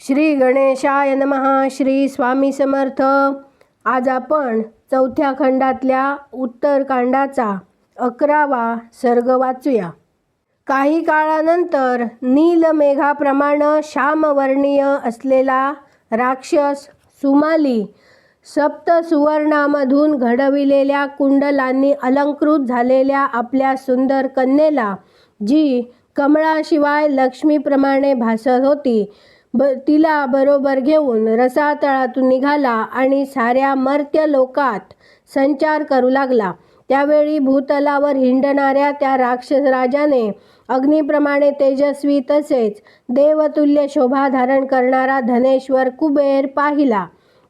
श्री गणेशाय नमहा श्री स्वामी समर्थ. आज आपण चौथ्या खंडातल्या उत्तरकांडाचा अकरावा सर्ग वाचूया. काही काळानंतर नीलमेघाप्रमाणे श्यामवर्णीय असलेला राक्षस सुमाली सप्त सुवर्णामधून घडविलेल्या कुंडलांनी अलंकृत झालेल्या आपल्या सुंदर कन्येला जी कमळाशिवाय लक्ष्मीप्रमाणे भासत होती ब तिला बरोबर घेऊन रसातळातून निघाला आणि साऱ्या मर्त्य लोकात संचार करू लागला. त्यावेळी भूतलावर हिंडणाऱ्या त्या राक्षसराजाने अग्निप्रमाणे तेजस्वी तसेच देवतुल्य शोभा धारण करणारा धनेश्वर कुबेर पाहिला.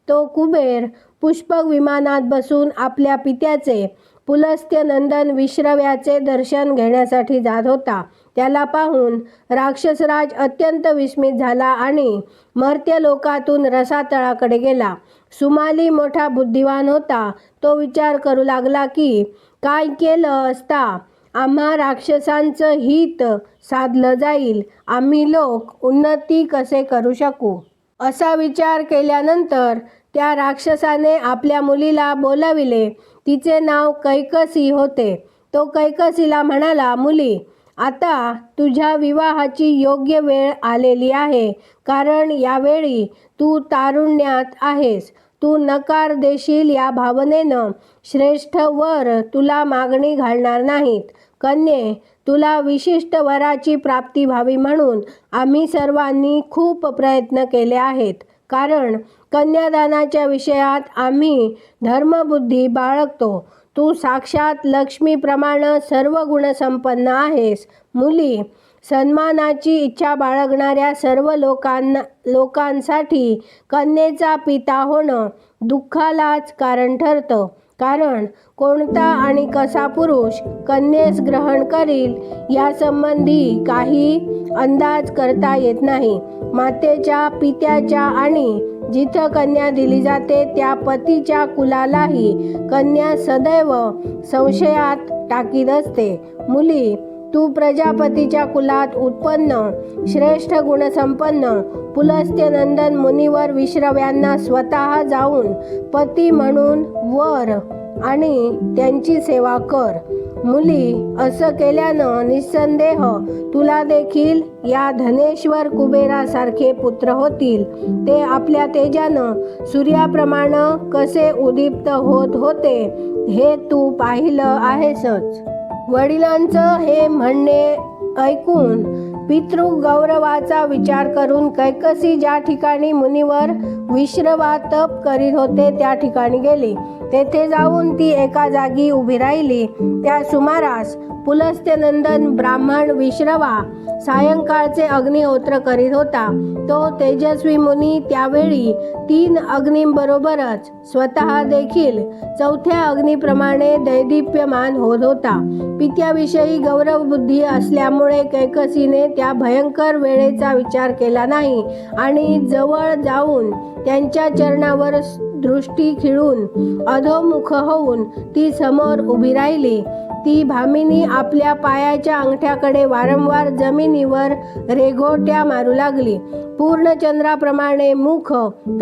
तो कुबेर पुष्पक विमानात बसून आपल्या पित्याचे पुलस्त्य नंदन विश्रव्याचे दर्शन घेण्यासाठी जात होता. त्याला पाहून राक्षसराज अत्यंत विस्मित झाला आणि मर्त्य लोकातून रसातळाकडे गेला. सुमाली मोठा बुद्धिवान होता. तो विचार करू लागला की काय केलं असता? आम्हा राक्षसांचं हित साधलं जाईल. आम्ही लोक उन्नती कसे करू शकू? असा विचार केल्यानंतर त्या राक्षसाने आपल्या मुलीला बोलाविले. तिचे नाव कैकसी होते. तो कैकसीला म्हणाला मुली आता तुझ्या विवाहाची योग्य वेळ आलेली आहे. कारण यावेळी तू तारुण्यात आहेस. तू नकार देशील या भावनेनं. श्रेष्ठ वर तुला मागणी घालणार नाहीत. कन्ये तुला विशिष्ट वराची प्राप्ती व्हावी म्हणून आम्ही सर्वांनी खूप प्रयत्न केले आहेत. कारण कन्यादानाच्या विषयात आम्ही धर्मबुद्धी बाळगतो. तू साक्षात लक्ष्मीप्रमाणे सर्व गुणसंपन्न आहेस. मुली सन्मानाची इच्छा बाळगणाऱ्या सर्व लोकांना लोकांसाठी कन्येचा पिता होणं दुःखालाच कारण ठरतं. कारण कोणता आणि कसा पुरुष कन्येस ग्रहण करील यासंबंधी काही अंदाज करता येत नाही. मातेच्या पित्याच्या आणि जिथं कन्या दिली जाते त्या पतीच्या कुलालाही कन्या सदैव संशयात टाकीत असते. मुली तू प्रजापतीच्या कुलात उत्पन्न श्रेष्ठ गुणसंपन्न पुलस्त्य नंदन मुनीवर विश्रव्यांना स्वतः जाऊन पती म्हणून वर आणि त्यांची सेवा कर. मुली असं केल्यानं निस्संदेह तुला देखील या धनेश्वर कुबेरासारखे पुत्र होतील. ते आपल्या तेजानं सूर्याप्रमाणे कसे उदीप्त होत होते हे तू पाहिलं आहेसच. वडिलांचं हे म्हणणे ऐकून पितृ गौरवाचा विचार करून कैकसी ज्या ठिकाणी मुनीवर विश्रवा तप करीत होते त्या ठिकाणी गेली. तेथे जाऊन ती एका जागी उभी राहिली. त्या सुमारास पुलस्त्यनंदन ब्राह्मण विश्रवा सायंकाळचे अग्निहोत्र करीत होता. तो तेजस्वी मुनी त्यावेळी तीन अग्नींबरोबरच स्वतः देखील चौथ्या अग्नीप्रमाणे दैदिप्यमान होत होता. पित्याविषयी गौरव बुद्धी असल्यामुळे कैकसीने त्या भयंकर वेळेचा विचार केला नाही. आणि जवळ जाऊन त्यांच्या चरणावर दृष्टी खिळून अधोमुख होऊन ती समोर उभी राहिली. ती भामिनी आपल्या पायाच्या अंगठ्याकडे वारंवार जमिनीवर रेघोट्या मारू लागली. पूर्ण चंद्राप्रमाणे मुख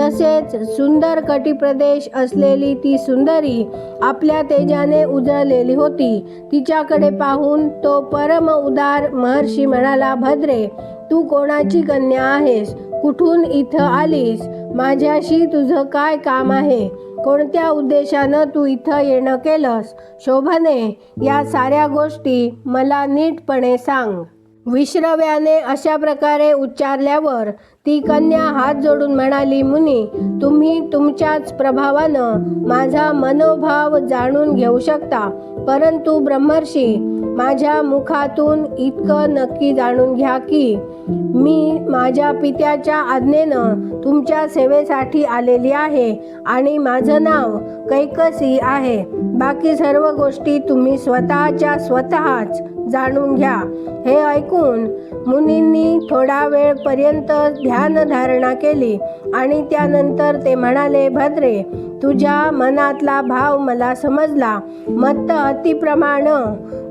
तसेच सुंदर कटिप्रदेश असलेली ती सुंदरी आपल्या तेजाने उजळलेली होती. तिच्याकडे पाहून तो परम उदार महर्षी म्हणाला भद्रे तू कोणाची कन्या आहेस? कुठून इथं आलीस? माझ्याशी तुझं काय काम आहे? कोणत्या उद्देशानं तू इथं येणं केलंस? शोभने या साऱ्या गोष्टी मला नीटपणे सांग. विश्रव्याने अशा प्रकारे उच्चारल्यावर ती कन्या हात जोडून म्हणाली मुनी तुम्ही तुमच्याच प्रभावानं माझा मनोभाव जाणून घेऊ शकता. परंतु ब्रह्मर्षी माझ्या मुखातून इतकं नक्की जाणून घ्या की मी माझ्या पित्याच्या आज्ञेनं तुमच्या सेवेसाठी आलेली आहे आणि माझं नाव कैकसी आहे. बाकी सर्व गोष्टी तुम्ही स्वतःच्या स्वतःच जाणून घ्या. हे ऐकून मुनींनी थोडा वेळपर्यंत ध्यानधारणा केली आणि त्यानंतर ते म्हणाले भद्रे तुझ्या मनातला भाव मला समजला. मत्त अतिप्रमाण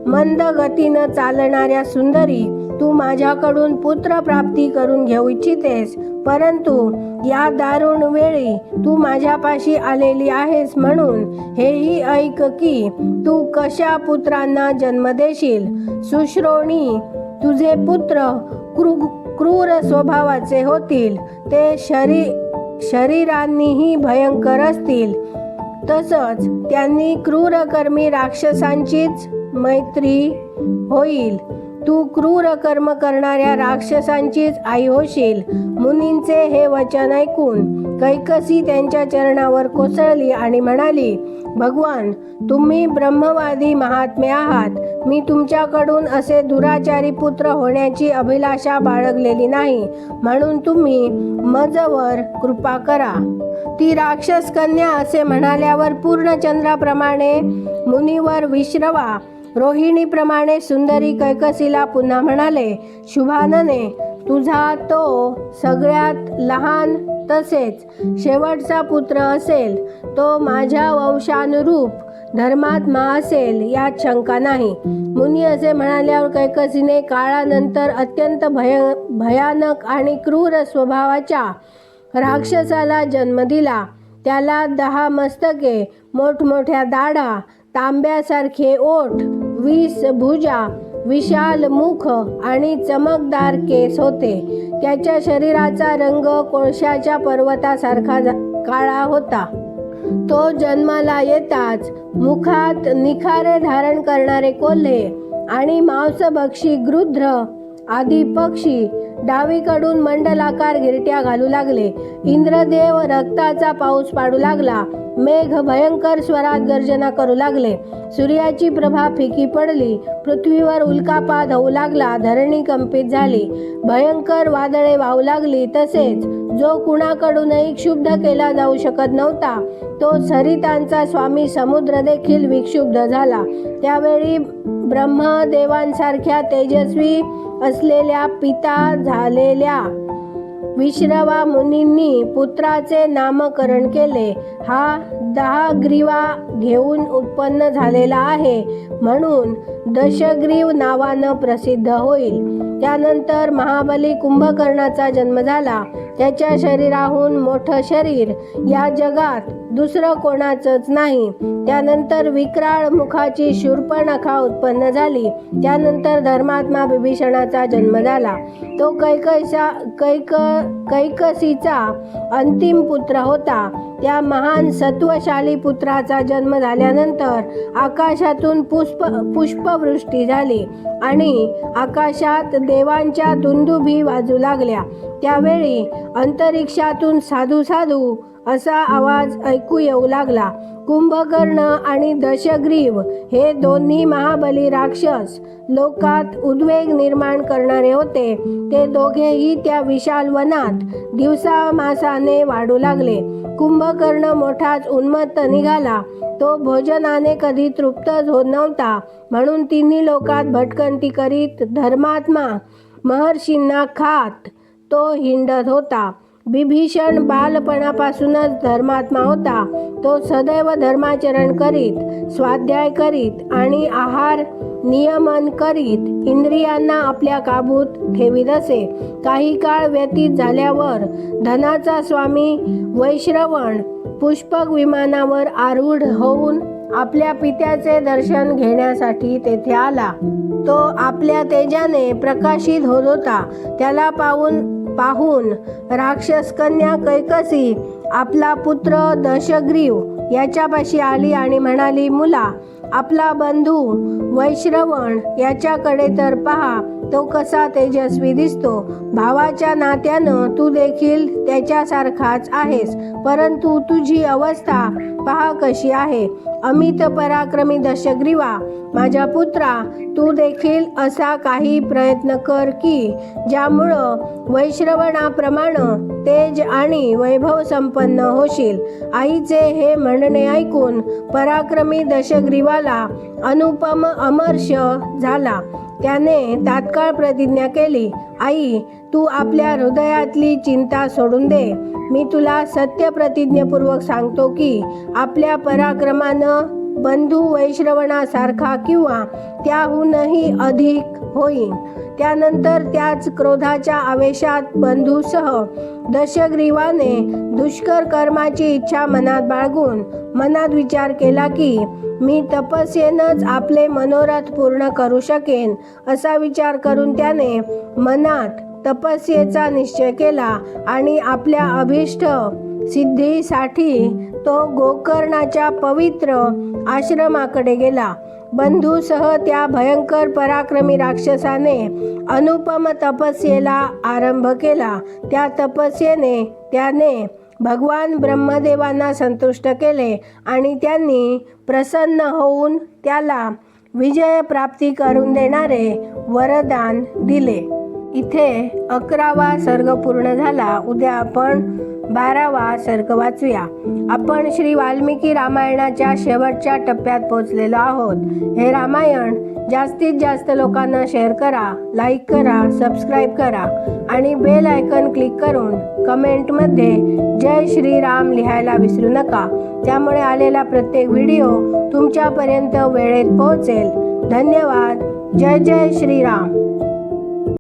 मंद गतीनं चालणाऱ्या सुंदरी तू माझ्याकडून पुत्र प्राप्ती करून घेऊ इच्छितेस. परंतु या दारुण वेळी तू माझ्यापाशी आलेली आहेस म्हणून हेही ऐक की तू कशा पुत्रांना जन्म देशील? सुश्रोणी तुझे पुत्र क्रू क्रूर स्वभावाचे होतील. ते शरी शरीरांनीही भयंकर असतील. तसंच त्यांनी क्रूरकर्मी राक्षसांचीच मैत्री होईल. तू क्रूर कर्म करणाऱ्या राक्षसांचीच आई होशील. मुनींचे हे वचन ऐकून कैकसी त्यांच्या चरणावर कोसळली आणि म्हणाली भगवान तुम्ही ब्रह्मवादी महात्मे आहात. मी तुमच्याकडून असे दुराचारी पुत्र होण्याची अभिलाषा बाळगलेली नाही. म्हणून तुम्ही मजवर कृपा करा. ती राक्षस कन्या असे म्हणाल्यावर पूर्णचंद्राप्रमाणे मुनीवर विश्रवा. रोहिणीप्रमाणे सुंदरी कैकसीला पुन्हा म्हणाले शुभानने तुझा तो सगळ्यात लहान तसेच शेवटचा पुत्र असेल. तो माझ्या वंशानुरूप धर्मात्मा असेल यात शंका नाही. मुनी असे म्हणाल्यावर कैकसीने काळानंतर अत्यंत भय भयानक आणि क्रूर स्वभावाच्या राक्षसाला जन्म दिला. त्याला दहा मस्तके मोठमोठ्या दाढा तांब्यासारखे ओठ वीस भुजा विशाल मुख आणि चमकदार केस होते. त्याच्या शरीराचा रंग कोळशाच्या पर्वतासारखा जा- काळा होता. तो जन्माला येताच मुखात निखारे धारण करणारे कोल्हे आणि मांसभक्षी गृध्र आदी पक्षी डावीकडून मंडलाकार गिरट्या घालू लागले. इंद्रदेव रक्ताचा पाऊस पाडू लागला. मेघ भयंकर स्वरात गर्जना करू लागले. सूर्याची प्रभा फिकी पडली. पृथ्वीवर उल्कापात होऊ लागला. धरणी कंपित झाली. भयंकर वादळे वाहू लागली. तसेच जो कुणाकडूनही क्षुब्ध केला जाऊ शकत नव्हता तो सरितांचा स्वामी समुद्र देखील विक्षुब्ध झाला. त्यावेळी ब्रह्मदेवांसारख्या तेजस्वी असलेल्या पिता झालेल्या विश्रवा मुनींनी पुत्राचे नामकरण केले. हा दहा ग्रीवा घेऊन उत्पन्न झालेला आहे म्हणून दशग्रीव नावानं प्रसिद्ध होईल. त्यानंतर महाबली कुंभकर्णाचा जन्म झाला. त्याच्या शरीराहून मोठं शरीर या जगात दुसरं कोणाचंच नाही. त्यानंतर विक्राळ मुखाची शूर्पणखा उत्पन्न झाली. त्यानंतर धर्मात्मा बिभीषणाचा जन्म झाला. तो कैकसा कैक कैकसीचा अंतिम पुत्र होता. त्या महान सत्वशाली पुत्राचा जन्म झाल्यानंतर आकाशातून पुष्प पुष्पवृष्टी झाली आणि आकाशात देवांच्या दुंदुभी वाजू लागल्या. त्यावेळी अंतरिक्षातून साधू साधू असा आवाज ऐकू येऊ लागला. कुंभकर्ण आणि दशग्रीव हे दोन्ही महाबली राक्षस लोकात उद्वेग निर्माण करणारे होते. ते दोघेही त्या विशाल वनात दिवसामासाने वाढू लागले. कुंभकर्ण मोठाच उन्मत्त निघाला. तो भोजनाने कधी तृप्तच होत नव्हता. म्हणून तिन्ही लोकात भटकंती करीत धर्मात्मा महर्षींना खात तो हिंडत होता. बिभीषण बालपणापासूनच धर्मात्मा होता. तो सदैव धर्माचरण करीत स्वाध्याय करीत आणि आहार नियमन करीत इंद्रियांना आपल्या काबूत ठेवीत असे. काही काळ व्यतीत झाल्यावर धनाचा स्वामी वैश्रवण पुष्पक विमानावर आरूढ होऊन आपल्या पित्याचे दर्शन घेण्यासाठी तेथे आला. तो आपल्या तेजाने प्रकाशित होत होता. त्याला पाहून पाहून राक्षस कन्या कैकसी आपला पुत्र दशग्रीव याच्यापाशी आली आणि म्हणाली मुला आपला बंधू वैश्रवण याच्याकडे तर पहा तो कसा तेजस्वी दिसतो. भावाच्या नात्यानं तू देखील त्याच्यासारखाच आहेस परंतु तुझी अवस्था पहा कशी आहे. अमित पराक्रमी दशग्रीवा माझ्या पुत्रा तू देखील असा काही प्रयत्न कर की ज्यामुळं वैश्रवणाप्रमाणे तेज आणि वैभव संपन्न होशील. आईचे हे म्हणणे ऐकून पराक्रमी दशग्रीवा दशग्रीवाला अनुपम अमर्ष झाला. त्याने तात्काळ प्रतिज्ञा केली आई तू आपल्या हृदयातली चिंता सोडून दे. मी तुला सत्य प्रतिज्ञेपूर्वक सांगतो की आपल्या पराक्रमानं बंधू वैश्रवणासारखा किंवा त्याहूनही अधिक होईन. त्यानंतर त्याच क्रोधाच्या आवेशात बंधूसह दशग्रीवाने दुष्कर कर्माची इच्छा मनात बाळगून मनात विचार केला की मी तपस्येनंच आपले मनोरथ पूर्ण करू शकेन असा विचार करून त्याने मनात तपस्येचा निश्चय केला आणि आपल्या अभिष्ट सिद्धीसाठी तो गोकर्णाच्या पवित्र आश्रमाकडे गेला. बंधूसह त्या भयंकर पराक्रमी राक्षसाने अनुपम तपस्येला आरंभ केला. त्या तपस्येने त्याने भगवान ब्रह्मदेवांना संतुष्ट केले आणि त्यांनी प्रसन्न होऊन त्याला विजय प्राप्ती करून देणारे वरदान दिले. इथे अकरावा सर्ग पूर्ण झाला. उद्या आपण बारावा सर्ग वाचूया. आपण श्री वाल्मिकी रामायणाच्या शेवटच्या टप्प्यात पोहोचलेलो आहोत. हे रामायण जास्तीत जास्त लोकांना शेअर करा लाईक करा सबस्क्राईब करा आणि बेल आयकन क्लिक करून कमेंटमध्ये जय श्रीराम लिहायला विसरू नका. त्यामुळे आलेला प्रत्येक व्हिडिओ तुमच्यापर्यंत वेळेत पोहोचेल. धन्यवाद. जय जय श्रीराम